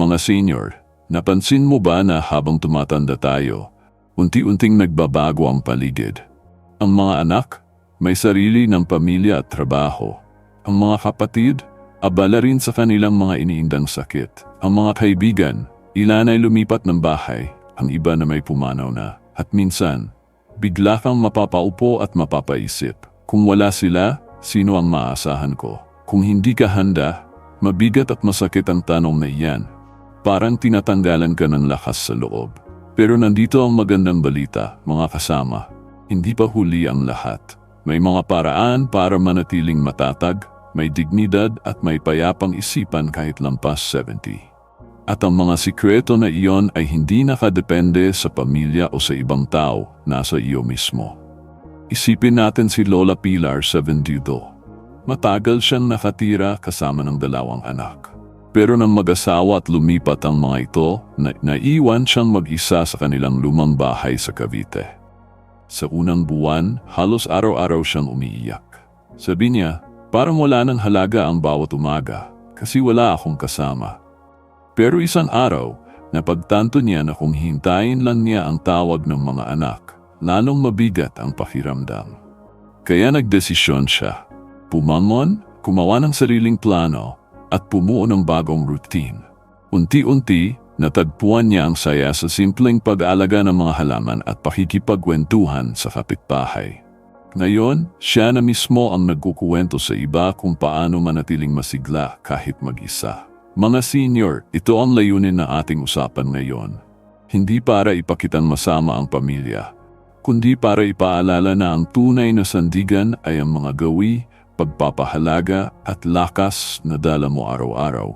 Mga senior, napansin mo ba na habang tumatanda tayo, unti-unting nagbabago ang paligid? Ang mga anak, may sarili ng pamilya at trabaho. Ang mga kapatid, abala rin sa kanilang mga iniindang sakit. Ang mga kaibigan, ilan ay lumipat ng bahay, ang iba na may pumanaw na. At minsan, bigla kang mapapaupo at mapapaisip. Kung wala sila, sino ang maasahan ko? Kung hindi ka handa, mabigat at masakit ang tanong na iyan. Parang tinatanggalan ka ng lakas sa loob. Pero nandito ang magandang balita, mga kasama. Hindi pa huli ang lahat. May mga paraan para manatiling matatag, may dignidad at may payapang isipan kahit lampas 70. At ang mga sikreto na iyon ay hindi nakadepende sa pamilya o sa ibang tao, nasa iyo mismo. Isipin natin si Lola Pilar 72. Matagal siyang nakatira kasama ng dalawang anak. Pero nang mag-asawa at lumipat ang mga ito, na naiwan siyang mag-isa sa kanilang lumang bahay sa Cavite. Sa unang buwan, halos araw-araw siyang umiiyak. Sabi niya, parang wala ng halaga ang bawat umaga kasi wala akong kasama. Pero isang araw, napagtanto niya na kung hintayin lang niya ang tawag ng mga anak, lalong mabigat ang pakiramdam. Kaya nagdesisyon siya. Pumamon, kumawa ng sariling plano at pumuo ng bagong routine. Unti-unti, natagpuan niya ang saya sa simpleng pag-aalaga ng mga halaman at pakikipagkwentuhan sa kapitbahay. Ngayon, siya na mismo ang nagkukuwento sa iba kung paano manatiling masigla kahit mag-isa. Mga senior, ito ang layunin na ating usapan ngayon. Hindi para ipakitang masama ang pamilya, kundi para ipaalala na ang tunay na sandigan ay ang mga gawi, pagpapahalaga at lakas na dala mo araw-araw.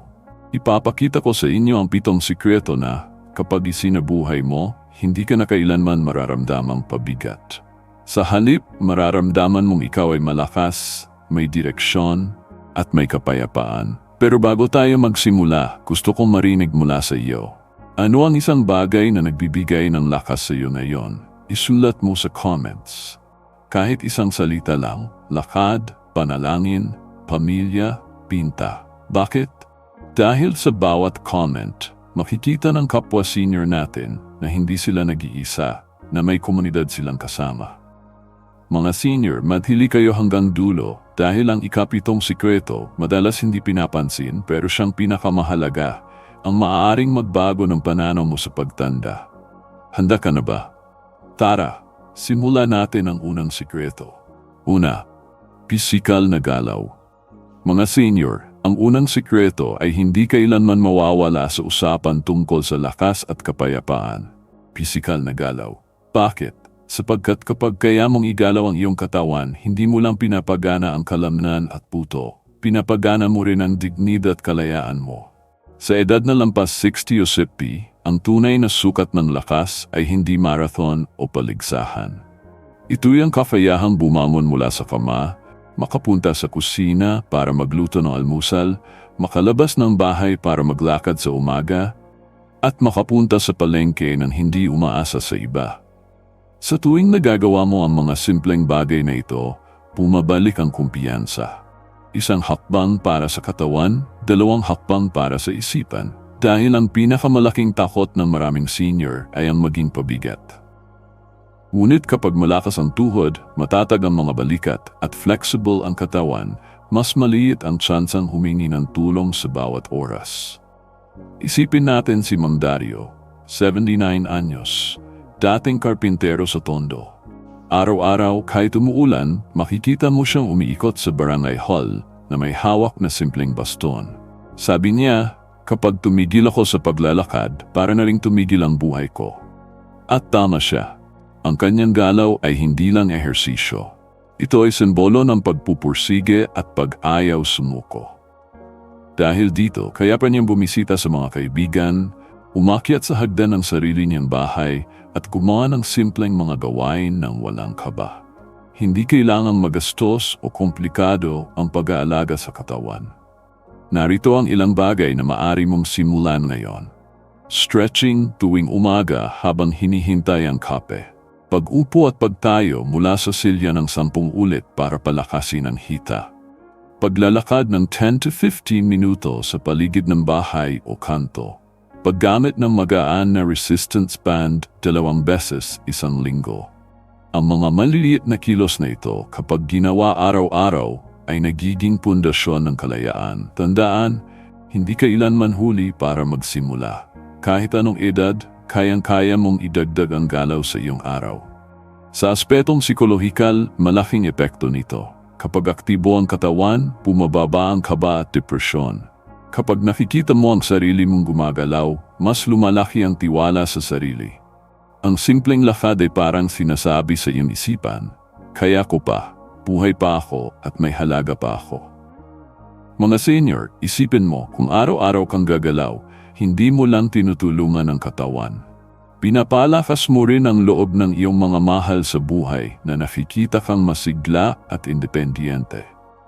Ipapakita ko sa inyo ang pitong sikreto na kapag isinabuhay mo, hindi ka na kailanman mararamdamang pabigat. Sa halip, mararamdaman mong ikaw ay malakas, may direksyon, at may kapayapaan. Pero bago tayo magsimula, gusto kong marinig mula sa iyo. Ano ang isang bagay na nagbibigay ng lakas sa iyo ngayon? Isulat mo sa comments. Kahit isang salita lang, lakad, panalangin, pamilya, pinta. Bakit? Dahil sa bawat comment, makikita ng kapwa senior natin na hindi sila nag-iisa, na may komunidad silang kasama. Mga senior, madhili kayo hanggang dulo dahil ang ikapitong sikreto madalas hindi pinapansin pero siyang pinakamahalaga ang maaaring magbago ng pananaw mo sa pagtanda. Handa ka na ba? Tara, simula natin ang unang sikreto. Una, pisikal na galaw. Mga senior, ang unang sikreto ay hindi kailanman mawawala sa usapan tungkol sa lakas at kapayapaan. Pisikal na galaw. Bakit? Sapagkat kapag kaya mong igalaw ang iyong katawan, hindi mo lang pinapagana ang kalamnan at puto. Pinapagana mo rin ang dignidad at kalayaan mo. Sa edad na lampas 60 o 70, ang tunay na sukat ng lakas ay hindi marathon o paligsahan. Ito'y ang kafayahang bumangon mula sa kama, makapunta sa kusina para magluto ng almusal, makalabas ng bahay para maglakad sa umaga, at makapunta sa palengke ng hindi umaasa sa iba. Sa tuwing nagagawa mo ang mga simpleng bagay na ito, pumabalik ang kumpiyansa. Isang hakbang para sa katawan, dalawang hakbang para sa isipan, dahil ang pinakamalaking takot ng maraming senior ay ang maging pabigat. Ngunit kapag malakas ang tuhod, matatag ang mga balikat at flexible ang katawan, mas maliit ang tsansang humingi ng tulong sa bawat oras. Isipin natin si Mang Dario, 79 anyos, dating karpintero sa Tondo. Araw-araw kahit umuulan, makikita mo siyang umiikot sa barangay hall na may hawak na simpleng baston. Sabi niya, kapag tumigil ako sa paglalakad, para na ring tumigil ang buhay ko. At tama siya. Ang kanyang galaw ay hindi lang ehersisyo. Ito ay simbolo ng pagpupursige at pag-ayaw sumuko. Dahil dito, kaya pa niyang bumisita sa mga kaibigan, umakyat sa hagdan ng sarili niyang bahay at gumawa ng simpleng mga gawain ng walang kaba. Hindi kailangang magastos o komplikado ang pag-aalaga sa katawan. Narito ang ilang bagay na maari mong simulan ngayon. Stretching tuwing umaga habang hinihintay ang kape. Pag-upo at pagtayo mula sa silya ng sampung ulit para palakasin ang hita. Paglalakad ng 10 to 15 minuto sa paligid ng bahay o kanto. Paggamit ng magaan na resistance band dalawang beses isang linggo. Ang mga maliliit na kilos na ito kapag ginawa araw-araw ay nagiging pundasyon ng kalayaan. Tandaan, hindi kailanman huli para magsimula. Kahit anong edad, kayang-kaya mong idagdag ang galaw sa iyong araw. Sa aspetong psikolohikal, malaking epekto nito. Kapag aktibo ang katawan, bumababa ang kaba at depresyon. Kapag nakikita mo ang sarili mong gumagalaw, mas lumalaki ang tiwala sa sarili. Ang simpleng lakad ay parang sinasabi sa iyong isipan, kaya ko pa, buhay pa ako at may halaga pa ako. Mga senior, isipin mo kung araw-araw kang gagalaw, hindi mo lang tinutulungan ang katawan. Pinapalakas mo rin ang loob ng iyong mga mahal sa buhay na nakikita kang masigla at independyente.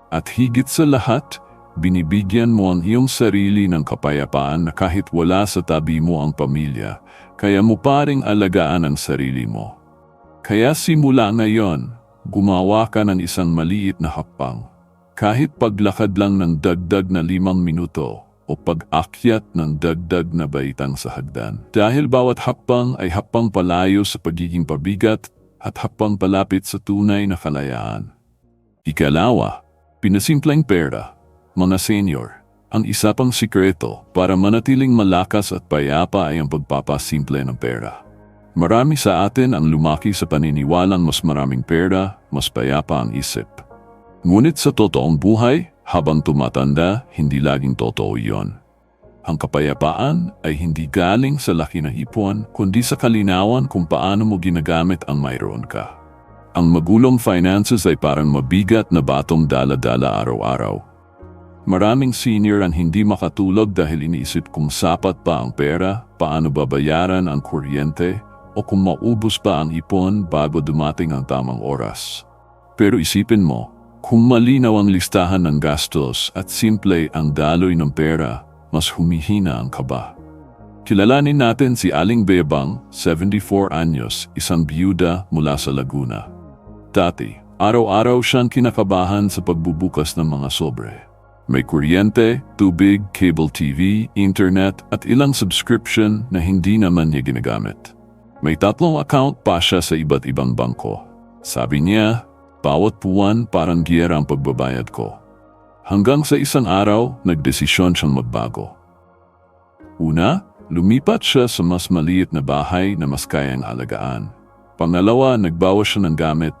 At higit sa lahat, binibigyan mo ang iyong sarili ng kapayapaan na kahit wala sa tabi mo ang pamilya, kaya mo pa ring alagaan ang sarili mo. Kaya simula ngayon, gumawa ka ng isang maliit na hakbang. Kahit paglakad lang ng dagdag na limang minuto o pag-akyat ng dagdag na baitang sa hagdan. Dahil bawat hakbang ay hakbang palayo sa pagiging pabigat at hakbang palapit sa tunay na kalayaan. Ikalawa, pinasimpleng pera. Mga senior, ang isa pang sikreto para manatiling malakas at payapa ay ang pagpapasimple ng pera. Marami sa atin ang lumaki sa paniniwalang mas maraming pera, mas payapa ang isip. Ngunit sa totoong buhay, habang tumatanda, hindi laging totoo yon. Ang kapayapaan ay hindi galing sa laki na ipon, kundi sa kalinawan kung paano mo ginagamit ang mayroon ka. Ang magulong finances ay parang mabigat na batong dala-dala araw-araw. Maraming senior ang hindi makatulog dahil iniisip kung sapat pa ang pera, paano babayaran ang kuryente, o kung maubos pa ang ipon bago dumating ang tamang oras. Pero isipin mo, kung malinaw ang listahan ng gastos at simple ang daloy ng pera, mas humihina ang kaba. Kilalanin natin si Aling Bebang, 74 anyos, isang biyuda mula sa Laguna. Dati, araw-araw siyang kinakabahan sa pagbubukas ng mga sobre. May kuryente, tubig, cable TV, internet at ilang subscription na hindi naman niya ginagamit. May tatlong account pa siya sa iba't ibang bangko. Sabi niya, bawat buwan parang giyera ang pagbabayad ko. Hanggang sa isang araw, nagdesisyon siyang magbago. Una, lumipat siya sa mas maliit na bahay na mas kayang alagaan. Pangalawa, nagbawas siya ng gamit.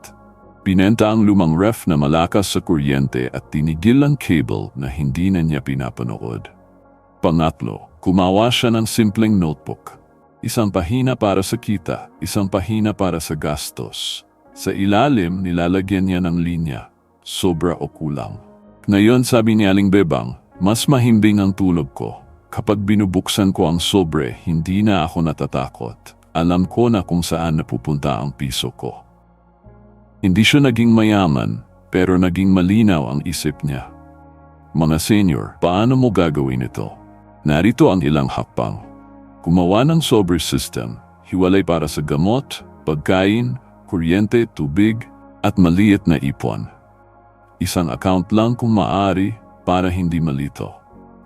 Binenta ang lumang ref na malakas sa kuryente at tinigil ang cable na hindi na niya pinapanood. Pangatlo, kumawa siya ng simpleng notebook. Isang pahina para sa kita, isang pahina para sa gastos. Sa ilalim, nilalagyan niya ng linya, sobra o kulang. Ngayon sabi ni Aling Bebang, mas mahimbing ang tulog ko. Kapag binubuksan ko ang sobre, hindi na ako natatakot. Alam ko na kung saan napupunta ang piso ko. Hindi siya naging mayaman, pero naging malinaw ang isip niya. Mga senior, paano mo gagawin ito? Narito ang ilang hakbang. Gumawa ng sober system, hiwalay para sa gamot, pagkain, kuryente, tubig, at maliit na ipon. Isang account lang kung maaari para hindi malito.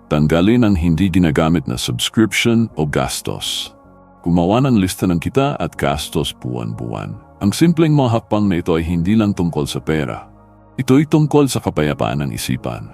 Tanggalin ang hindi ginagamit na subscription o gastos. Gumawa ng lista ng kita at gastos buwan-buwan. Ang simpleng mga hakbang na ito ay hindi lang tungkol sa pera. Ito'y tungkol sa kapayapaan ng isipan.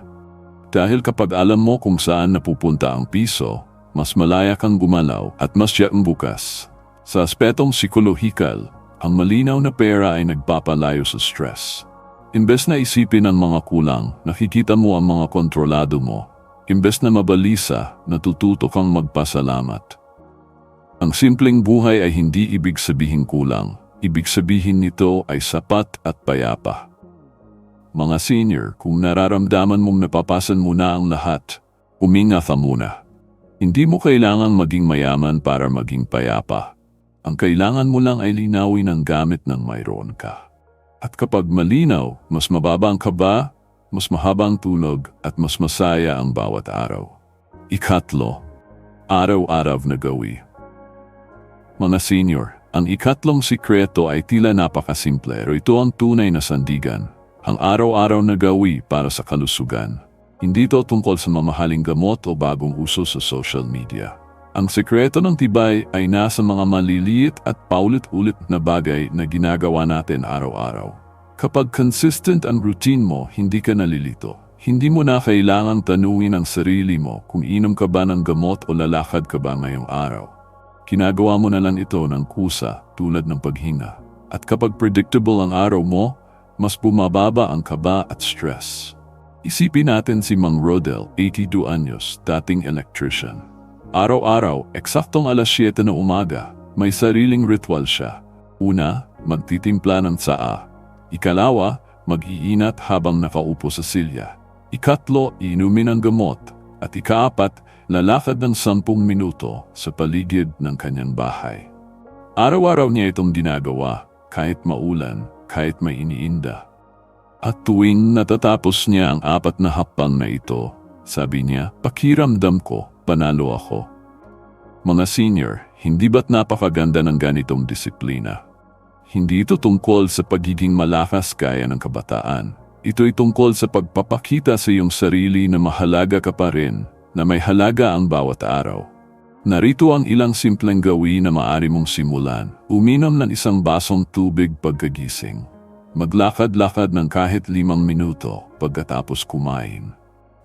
Dahil kapag alam mo kung saan napupunta ang piso, mas malaya kang gumalaw at mas siyang bukas. Sa aspetong psikolohikal, ang malinaw na pera ay nagpapalayo sa stress. Imbes na isipin ang mga kulang, nakikita mo ang mga kontrolado mo. Imbes na mabalisa, natututo kang magpasalamat. Ang simpleng buhay ay hindi ibig sabihin kulang. Ibig sabihin nito ay sapat at payapa. Mga senior, kung nararamdaman mong napapasan mo na ang lahat, uminga ka muna. Hindi mo kailangang maging mayaman para maging payapa. Ang kailangan mo lang ay linawin ang gamit ng mayroon ka. At kapag malinaw, mas mababa ang kaba, mas mahaba ang tulog at mas masaya ang bawat araw. Ikatlo, araw-araw na gawi. Mga senior, ang ikatlong sikreto ay tila napakasimple pero ito ang tunay na sandigan. Ang araw-araw na gawi para sa kalusugan. Hindi ito tungkol sa mamahaling gamot o bagong uso sa social media. Ang sekreto ng tibay ay nasa mga maliliit at paulit-ulit na bagay na ginagawa natin araw-araw. Kapag consistent ang routine mo, hindi ka nalilito. Hindi mo na kailangang tanungin ang sarili mo kung inom ka ba ng gamot o lalakad ka ba ngayong araw. Kinagawa mo na lang ito ng kusa tulad ng paghinga. At kapag predictable ang araw mo, mas bumababa ang kaba at stress. Isipin natin si Mang Rodel, 82 anyos, dating electrician. Araw-araw, eksaktong alas 7 na umaga, may sariling ritual siya. Una, magtitimpla ng tsaa. Ikalawa, mag-iinat habang nakaupo sa silya. Ikatlo, inumin ang gamot. At ikaapat, lalakad ng 10 minuto sa paligid ng kanyang bahay. Araw-araw niya itong ginagawa, kahit maulan, kahit may iniinda. At tuwing natatapos niya ang apat na hakbang na ito, sabi niya, pakiramdam ko, panalo ako. Mga senior, hindi ba't napakaganda ng ganitong disiplina? Hindi ito tungkol sa pagiging malakas kaya ng kabataan. Ito'y tungkol sa pagpapakita sa iyong sarili na mahalaga ka pa rin, na may halaga ang bawat araw. Narito ang ilang simpleng gawin na maaari mong simulan. Uminom ng isang basong tubig pagkagising. Maglakad-lakad ng kahit limang minuto pagkatapos kumain.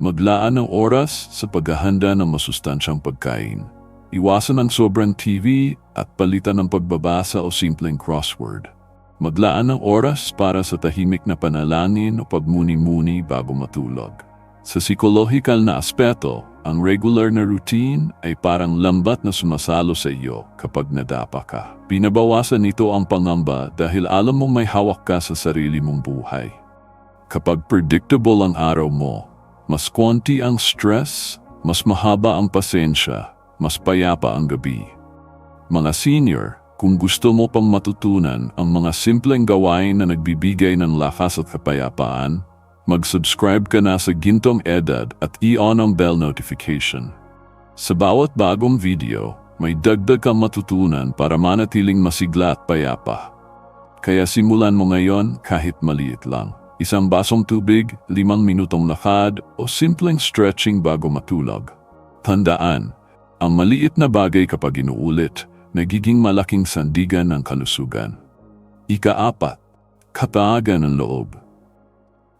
Maglaan ng oras sa paghahanda ng masustansyang pagkain. Iwasan ang sobrang TV at palitan ng pagbabasa o simpleng crossword. Maglaan ng oras para sa tahimik na panalangin o pagmuni-muni bago matulog. Sa psikolohikal na aspeto, ang regular na routine ay parang lambat na sumasalo sa iyo kapag nadapa ka. Binabawasan nito ang pangamba dahil alam mong may hawak ka sa sarili mong buhay. Kapag predictable ang araw mo, mas konti ang stress, mas mahaba ang pasensya, mas payapa ang gabi. Mga senior, kung gusto mo pang matutunan ang mga simpleng gawain na nagbibigay ng lakas at kapayapaan, mag-subscribe ka na sa Gintong Edad at i-on ang bell notification. Sa bawat bagong video, may dagdag kang matutunan para manatiling masigla at payapa. Kaya simulan mo ngayon kahit maliit lang. Isang basong tubig, limang minutong lakad o simpleng stretching bago matulog. Tandaan, ang maliit na bagay kapag inuulit, nagiging malaking sandigan ng kalusugan. Ikaapat, katagan ng loob.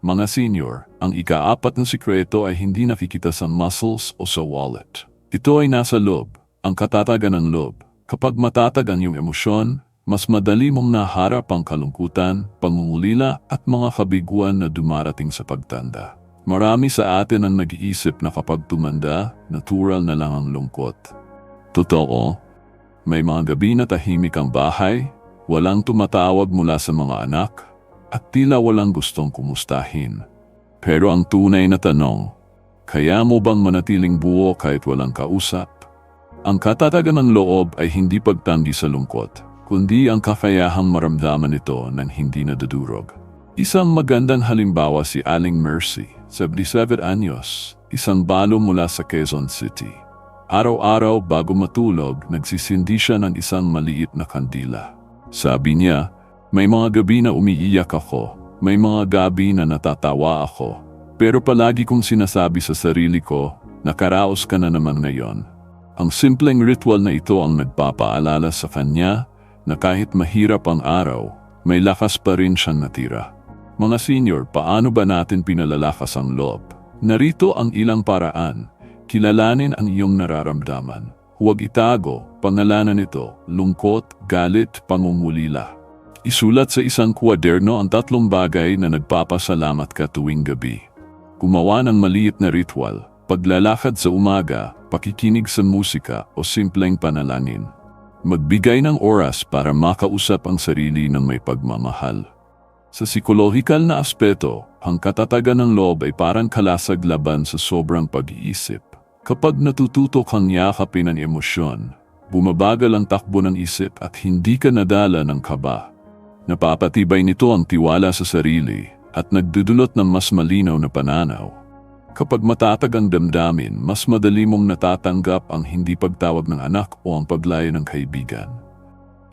Mga senior, ang ikaapat na sikreto ay hindi nakikita sa muscles o sa wallet. Ito ay nasa loob, ang katatagan ng loob. Kapag matatag ang emosyon, mas madali mong naharap ang kalungkutan, pangungulila at mga kabiguan na dumarating sa pagtanda. Marami sa atin ang nag-iisip na kapag tumanda, natural na lang ang lungkot. Totoo, may mga gabi na tahimik ang bahay, walang tumatawag mula sa mga anak, at tila walang gustong kumustahin. Pero ang tunay na tanong, kaya mo bang manatiling buo kahit walang kausap? Ang katatagan ng loob ay hindi pagtanggi sa lungkot, kundi ang kakayahang maramdaman ito ng hindi nadudurog. Isang magandang halimbawa si Aling Mercy, 77 anyos, isang balo mula sa Quezon City. Araw-araw bago matulog, nagsisindi siya ng isang maliit na kandila. Sabi niya, may mga gabi na umiiyak ako, may mga gabi na natatawa ako, pero palagi kong sinasabi sa sarili ko, nakaraos ka na naman ngayon. Ang simpleng ritual na ito ang nagpapaalala sa kanya na kahit mahirap ang araw, may lakas pa rin siyang natira. Mga senior, paano ba natin pinalalakas ang loob? Narito ang ilang paraan. Kilalanin ang iyong nararamdaman. Huwag itago, pangalanan ito, lungkot, galit, pangungulila. Isulat sa isang kwaderno ang tatlong bagay na nagpapasalamat ka tuwing gabi. Gumawa ng maliit na ritual, paglalakad sa umaga, pakikinig sa musika o simpleng panalangin. Magbigay ng oras para makausap ang sarili ng may pagmamahal. Sa psikolohikal na aspeto, ang katatagan ng loob ay parang kalasag laban sa sobrang pag-iisip. Kapag natututo kang yakapin ang emosyon, bumabagal ang takbo ng isip at hindi ka nadala ng kaba. Napapatibay nito ang tiwala sa sarili at nagdudulot ng mas malinaw na pananaw. Kapag matatag ang damdamin, mas madali mong natatanggap ang hindi pagtawag ng anak o ang paglayo ng kaibigan.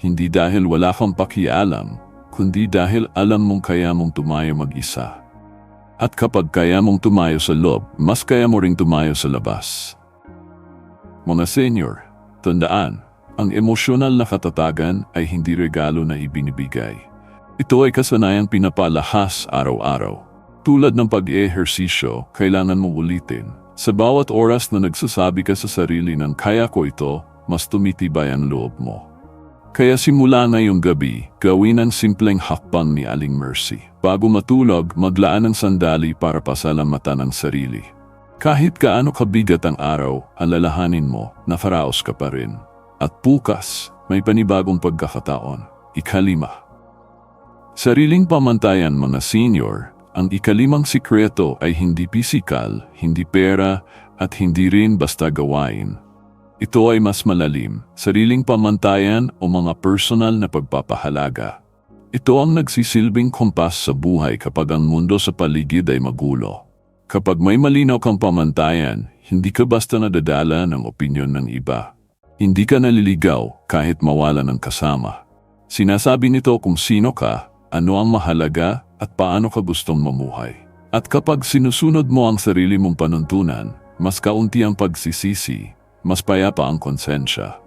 Hindi dahil wala kang pakialam, kundi dahil alam mong kaya mong tumayo mag-isa. At kapag kaya mong tumayo sa loob, mas kaya mo ring tumayo sa labas. Mga senior, Tandaan, ang emosyonal na katatagan ay hindi regalo na ibinibigay. Ito ay kasanayang pinapalahas araw-araw. Tulad ng pag-ehersisyo, kailangan mong ulitin. Sa bawat oras na nagsasabi ka sa sarili ng kaya ko ito, mas tumitibay ang loob mo. Kaya simula na yung gabi, gawin ang simpleng hakbang ni Aling Mercy. Bago matulog, maglaan ng sandali para pasalamatan ang sarili. Kahit kaano kabigat ang araw, alalahanin mo na faraos ka pa rin. At bukas, may panibagong pagkakataon. Ikalima. Sariling pamantayan mga senior, ang ikalimang sikreto ay hindi pisikal, hindi pera, at hindi rin basta gawain. Ito ay mas malalim, sariling pamantayan o mga personal na pagpapahalaga. Ito ang nagsisilbing kompas sa buhay kapag ang mundo sa paligid ay magulo. Kapag may malinaw kang pamantayan, hindi ka basta nadadala ng opinyon ng iba. Hindi ka naliligaw kahit mawala ng kasama. Sinasabi nito kung sino ka, ano ang mahalaga at paano ka gustong mamuhay. At kapag sinusunod mo ang sarili mong panuntunan, mas kaunti ang pagsisisi, mas payapa ang konsensya.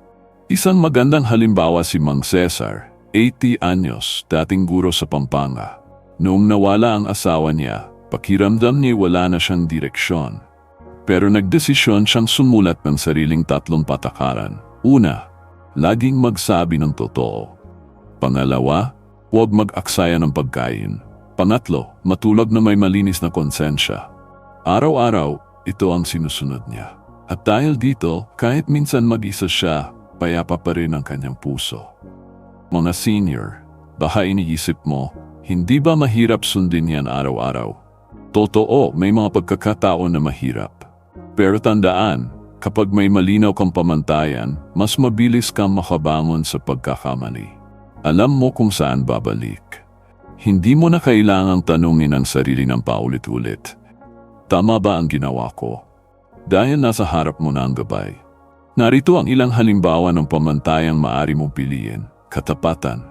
Isang magandang halimbawa si Mang Cesar, 80 anyos, dating guro sa Pampanga. Noong nawala ang asawa niya, pakiramdam niya wala na siyang direksyon. Pero nagdesisyon siyang sumulat ng sariling tatlong patakaran. Una, laging magsabi ng totoo. Pangalawa, huwag mag-aksaya ng pagkain. Pangatlo, matulog na may malinis na konsensya. Araw-araw, ito ang sinusunod niya. At dahil dito, kahit minsan mag-isa siya, payapa pa rin ang kanyang puso. Mga senior, baka iniisip mo, hindi ba mahirap sundin yan araw-araw? Totoo, may mga pagkakataon na mahirap. Pero tandaan, kapag may malinaw kang pamantayan, mas mabilis kang makabangon sa pagkakamali. Alam mo kung saan babalik. Hindi mo na kailangang tanungin ang sarili ng paulit-ulit. Tama ba ang ginawa ko? dahil nasa harap mo na ang gabay. Narito ang ilang halimbawa ng pamantayang maari mong piliin. Katapatan,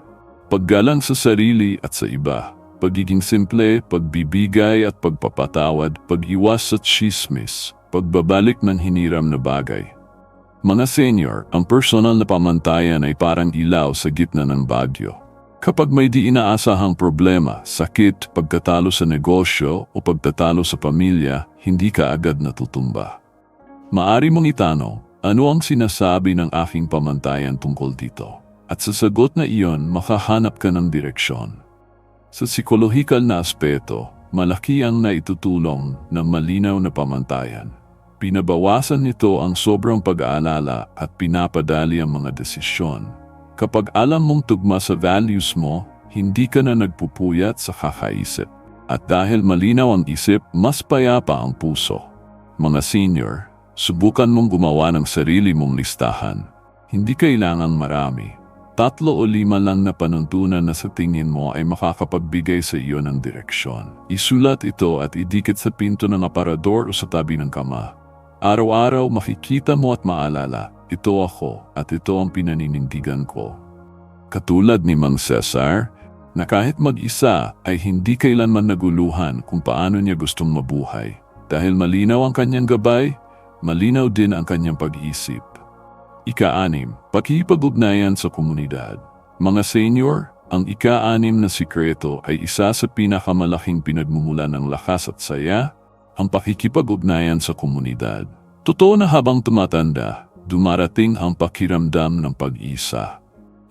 paggalang sa sarili at sa iba, pagiging simple, pagbibigay at pagpapatawad, pag-iwas sa chismis, pagbabalik ng hiniram na bagay. Mga senior, ang personal na pamantayan ay parang ilaw sa gitna ng bagyo. Kapag may di inaasahang problema, sakit, pagkatalo sa negosyo o pagtatalo sa pamilya, hindi ka agad natutumba. Maari mong itanong, ano ang sinasabi ng aking pamantayan tungkol dito? At sa sagot na iyon, makahanap ka ng direksyon. Sa psikolohikal na aspeto, malaki ang naitutulong ng malinaw na pamantayan. Pinabawasan nito ang sobrang pag-aalala at pinapadali ang mga desisyon. Kapag alam mong tugma sa values mo, hindi ka na nagpupuyat sa kakaisip. At dahil malinaw ang isip, mas payapa ang puso. Mga senior, Subukan mong gumawa ng sarili mong listahan. Hindi kailangan marami. Tatlo o lima lang na panuntunan na sa tingin mo ay makakapagbigay sa iyo ng direksyon. Isulat ito at idikit sa pinto ng aparador o sa tabi ng kama. Araw-araw makikita mo at maalala, ito ako at ito ang pinaninindigan ko. Katulad ni Mang Cesar, na kahit mag-isa ay hindi kailanman naguluhan kung paano niya gustong mabuhay. Dahil malinaw ang kanyang gabay, malinaw din ang kanyang pag-iisip. Ika-anim, pakipag-ugnayan sa komunidad. Mga senior, ang ika-anim na sikreto ay isa sa pinakamalaking pinagmumula ng lakas at saya, ang pakikipag-ugnayan sa komunidad. Totoo na habang tumatanda, dumarating ang pakiramdam ng pag-isa.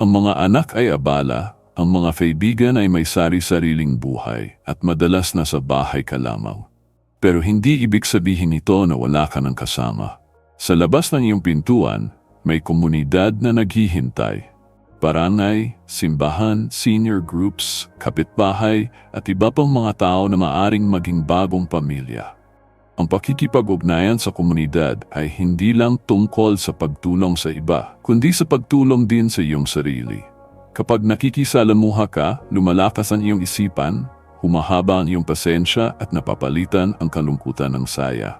Ang mga anak ay abala, ang mga kaibigan ay may sari-sariling buhay at madalas nasa bahay ka lamang. Pero hindi ibig sabihin nito na wala ka ng kasama. Sa labas ng iyong pintuan, may komunidad na naghihintay. Barangay, simbahan, senior groups, kapitbahay at iba pang mga tao na maaring maging bagong pamilya. Ang pakikipag-ugnayan sa komunidad ay hindi lang tungkol sa pagtulong sa iba, kundi sa pagtulong din sa iyong sarili. Kapag nakikisalamuha ka, lumalakas ang iyong isipan, humahaba ang iyong pasensya at napapalitan ang kalungkutan ng saya.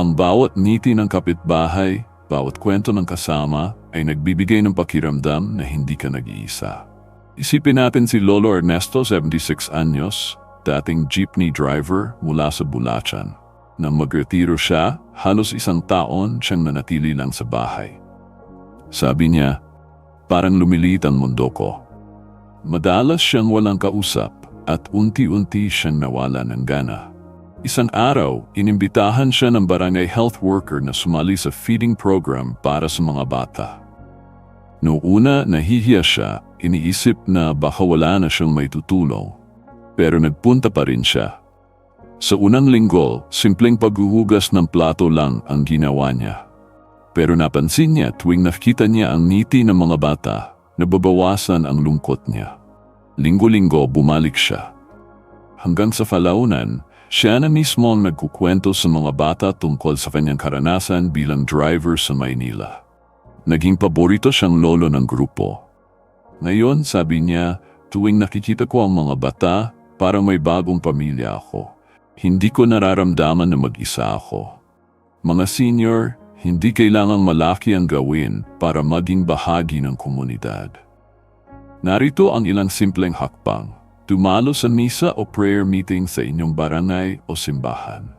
Ang bawat niti ng kapitbahay, bawat kwento ng kasama ay nagbibigay ng pakiramdam na hindi ka nag-iisa. Isipin natin si Lolo Ernesto, 76 anyos, dating jeepney driver mula sa Bulacan. Nang magretiro siya, halos isang taon siyang nanatili lang sa bahay. Sabi niya, parang lumiliit ang mundo ko. Madalas siyang walang kausap at unti-unti siyang nawala ng gana. Isang araw, inimbitahan siya ng barangay health worker na sumali sa feeding program para sa mga bata. Noong una, nahihiya siya, iniisip na baka wala na siyang may tutulong. Pero nagpunta pa rin siya. Sa unang linggo, simpleng paghuhugas ng plato lang ang ginawa niya. Pero napansin niya tuwing nakita niya ang ngiti ng mga bata, nababawasan ang lungkot niya. Linggo-linggo bumalik siya. Hanggang sa falaunan, siya na mismo ang nagkukwento sa mga bata tungkol sa kanyang karanasan bilang driver sa Maynila. Naging paborito siyang lolo ng grupo. Ngayon, sabi niya, tuwing nakikita ko ang mga bata, parang may bagong pamilya ako. Hindi ko nararamdaman na mag-isa ako. Mga senior, hindi kailangang malaki ang gawin para maging bahagi ng komunidad. Narito ang ilang simpleng hakbang. Tumalo sa misa o prayer meeting sa inyong barangay o simbahan.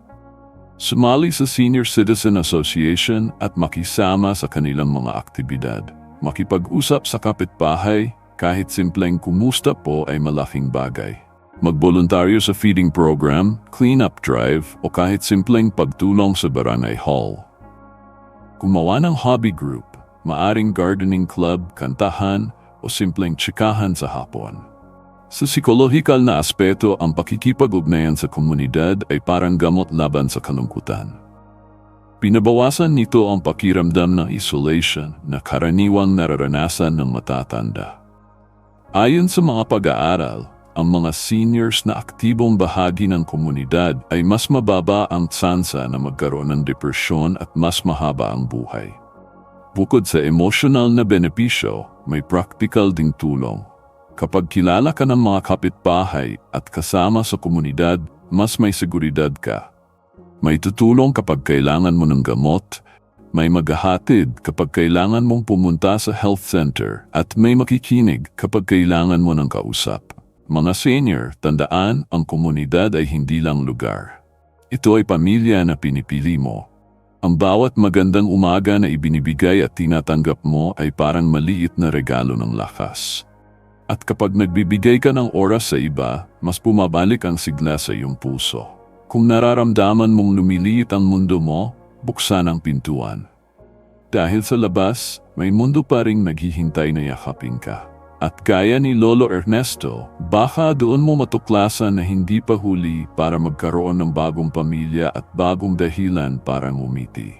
Sumali sa Senior Citizen Association at makisama sa kanilang mga aktibidad. Makipag-usap sa kapitbahay kahit simpleng kumusta po ay malaking bagay. Magboluntaryo sa feeding program, clean-up drive o kahit simpleng pagtulong sa barangay hall. Gumawa ng hobby group, maaring gardening club, kantahan o simpleng tsikahan sa hapon. Sa psikolohikal na aspeto, ang pakikipag-ugnayan sa komunidad ay parang gamot laban sa kalungkutan. Pinabawasan nito ang pakiramdam ng isolation na karaniwang nararanasan ng matatanda. Ayon sa mga pag-aaral, ang mga seniors na aktibong bahagi ng komunidad ay mas mababa ang tsansa na magkaroon ng depresyon at mas mahaba ang buhay. Bukod sa emotional na benepisyo, may practical ding tulong. Kapag kilala ka ng mga kapitbahay at kasama sa komunidad, mas may seguridad ka. May tutulong kapag kailangan mo ng gamot, may maghahatid kapag kailangan mong pumunta sa health center at may makikinig kapag kailangan mo ng kausap. Mga senior, tandaan ang komunidad ay hindi lang lugar. Ito ay pamilya na pinipili mo. Ang bawat magandang umaga na ibinibigay at tinatanggap mo ay parang maliit na regalo ng lakas. At kapag nagbibigay ka ng oras sa iba, mas pumabalik ang sigla sa iyong puso. Kung nararamdaman mong lumiliit ang mundo mo, buksan ang pintuan. Dahil sa labas, may mundo pa ring naghihintay na yakapin ka. At kaya ni Lolo Ernesto, baka doon mo matuklasan na hindi pa huli para magkaroon ng bagong pamilya at bagong dahilan para ngumiti.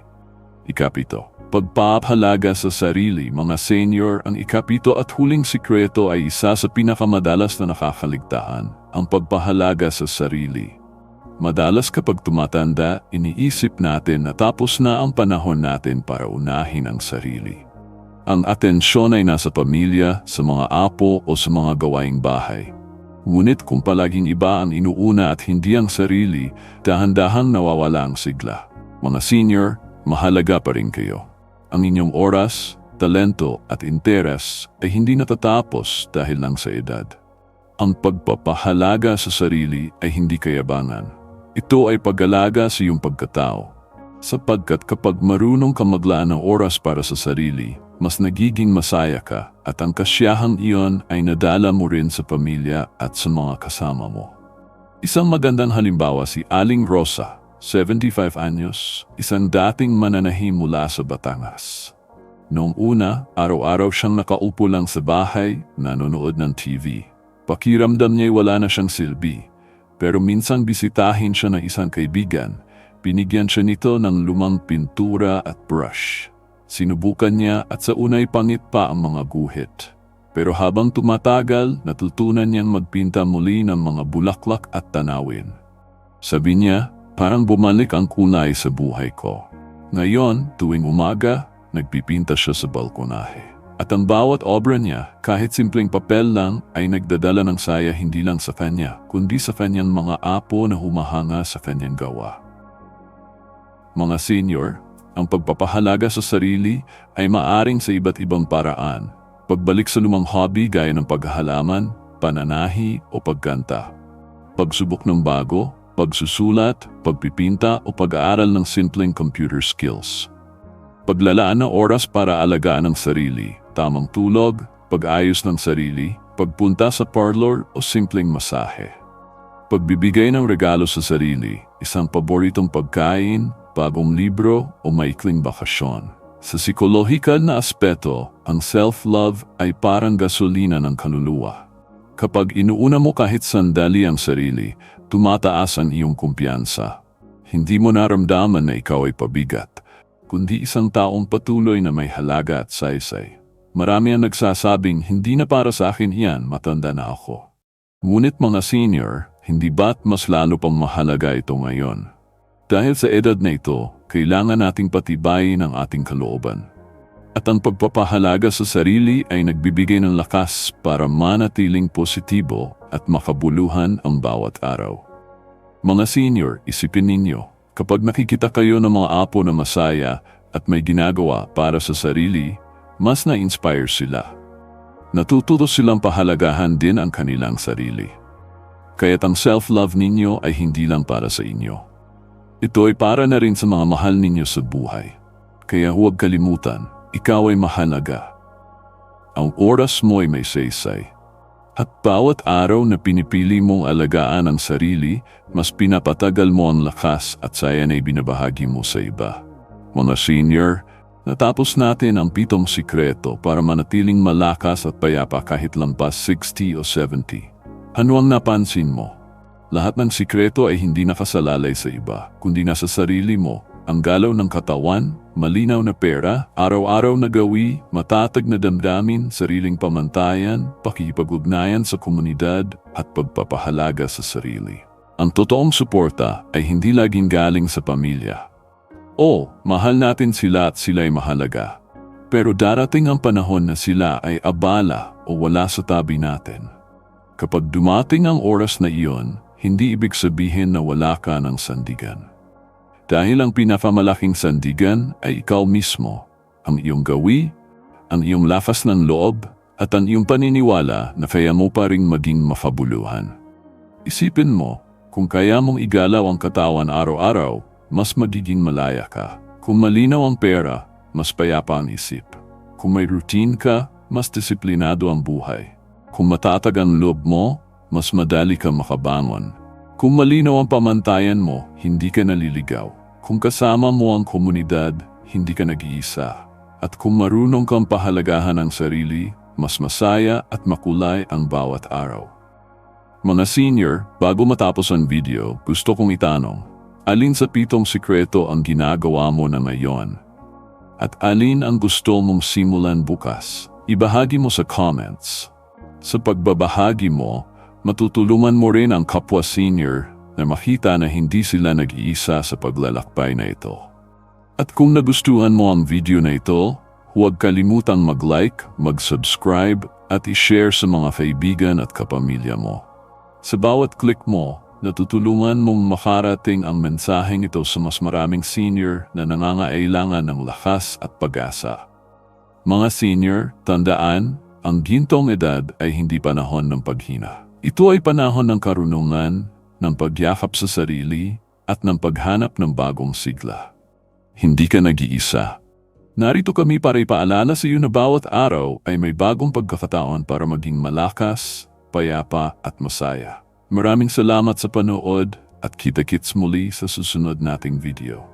Ikapito, pagpapahalaga sa sarili, mga senior, ang ikapito at huling sikreto ay isa sa pinakamadalas na nakakaligtahan, ang pagpahalaga sa sarili. Madalas kapag tumatanda, iniisip natin na tapos na ang panahon natin para unahin ang sarili. Ang atensyon ay nasa pamilya, sa mga apo o sa mga gawaing bahay. Ngunit kung palaging iba ang inuuna at hindi ang sarili, dahan-dahang nawawala ang sigla. Mga senior, mahalaga pa rin kayo. Ang inyong oras, talento at interes ay hindi natatapos dahil lang sa edad. Ang pagpapahalaga sa sarili ay hindi kayabangan. Ito ay pag-alaga sa iyong pagkatao. Sapagkat kapag marunong ka maglaan ng oras para sa sarili, mas nagiging masaya ka at ang kasiyahang iyon ay nadala mo rin sa pamilya at sa mga kasama mo. Isang magandang halimbawa si Aling Rosa, 75 anyos, isang dating mananahi mula sa Batangas. Noong una, araw-araw siyang nakaupo lang sa bahay, nanonood ng TV. Pakiramdam niya'y wala na siyang silbi, pero minsang bisitahin siya ng isang kaibigan, binigyan siya nito ng lumang pintura at brush. Sinubukan niya at sa unay pangit pa ang mga guhit. Pero habang tumatagal, natutunan niyang magpinta muli ng mga bulaklak at tanawin. Sabi niya, parang bumalik ang kulay sa buhay ko. Ngayon, tuwing umaga, nagpipinta siya sa balkonahe. At ang bawat obra niya, kahit simpleng papel lang, ay nagdadala ng saya hindi lang sa kanya, kundi sa kanyang mga apo na humahanga sa kanyang gawa. Mga senior, ang pagpapahalaga sa sarili ay maaring sa iba't ibang paraan. Pagbalik sa lumang hobby gaya ng paghahalaman, pananahi o pagkanta. Pagsubok ng bago, pagsusulat, pagpipinta o pag-aaral ng simpleng computer skills. Paglalaan ng oras para alagaan ang sarili, tamang tulog, pag-ayos ng sarili, pagpunta sa parlor o simpleng masahe. Pagbibigay ng regalo sa sarili, isang paboritong pagkain, bagong libro o maikling bakasyon. Sa psikolohikal na aspeto, ang self-love ay parang gasolina ng kaluluwa. Kapag inuuna mo kahit sandali ang sarili, tumataas ang iyong kumpiyansa. Hindi mo naramdaman na ikaw ay pabigat, kundi isang taong patuloy na may halaga at saysay. Marami ang nagsasabing hindi na para sa akin iyan, matanda na ako. Ngunit mga senior, hindi ba't mas lalo pang mahalaga ito ngayon? Dahil sa edad na ito, kailangan nating patibayin ang ating kalooban. At ang pagpapahalaga sa sarili ay nagbibigay ng lakas para manatiling positibo at makabuluhan ang bawat araw. Mga senior, isipin ninyo, kapag nakikita kayo ng mga apo na masaya at may ginagawa para sa sarili, mas na-inspire sila. Natututo silang pahalagahan din ang kanilang sarili. Kaya't ang self-love ninyo ay hindi lang para sa inyo. Ito ay para na rin sa mga mahal ninyo sa buhay. Kaya huwag kalimutan, ikaw ay mahalaga. Ang oras mo ay may saysay. At bawat araw na pinipili mong alagaan ang sarili, mas pinapatagal mo ang lakas at saya na ibinabahagi mo sa iba. Mga senior, natapos natin ang pitong sikreto para manatiling malakas at payapa kahit lampas 60 o 70. Ano ang napansin mo? Lahat ng sikreto ay hindi nakasalalay sa iba, kundi nasa sarili mo. Ang galaw ng katawan, malinaw na pera, araw-araw na gawi, matatag na damdamin, sariling pamantayan, pakikipag-ugnayan sa komunidad at pagpapahalaga sa sarili. Ang totoong suporta ay hindi laging galing sa pamilya. O, mahal natin sila at sila ay mahalaga. Pero darating ang panahon na sila ay abala o wala sa tabi natin. Kapag dumating ang oras na iyon, hindi ibig sabihin na wala ka ng sandigan. Dahil ang pinakamalaking sandigan ay ikaw mismo, ang iyong gawi, ang iyong lakas ng loob, at ang iyong paniniwala na kaya mo pa ring maging mafabuluhan. Isipin mo, kung kaya mong igalaw ang katawan araw-araw, mas magiging malaya ka. Kung malinaw ang pera, mas payapa ang isip. Kung may routine ka, mas disiplinado ang buhay. Kung matatag ang loob mo, mas madali ka makabangon. Kung malinaw ang pamantayan mo, hindi ka naliligaw. Kung kasama mo ang komunidad, hindi ka nag-iisa. At kung marunong kang pahalagahan ang sarili, mas masaya at makulay ang bawat araw. Mga senior, bago matapos ang video, gusto kong itanong, alin sa pitong sikreto ang ginagawa mo na ngayon? At alin ang gusto mong simulan bukas? Ibahagi mo sa comments. Sa pagbabahagi mo, matutulungan mo rin ang kapwa senior na makita na hindi sila nag-iisa sa paglalakbay na ito. At kung nagustuhan mo ang video na ito, huwag kalimutang mag-like, mag-subscribe at i-share sa mga kaibigan at kapamilya mo. Sa bawat click mo, natutulungan mong makarating ang mensaheng ito sa mas maraming senior na nangangailangan ng lakas at pag-asa. Mga senior, tandaan, ang gintong edad ay hindi panahon ng paghina. Ito ay panahon ng karunungan, ng pagyakap sa sarili, at ng paghanap ng bagong sigla. Hindi ka nag-iisa. Narito kami para ipaalala sa iyo na bawat araw ay may bagong pagkakataon para maging malakas, payapa at masaya. Maraming salamat sa panood at kita-kits muli sa susunod nating video.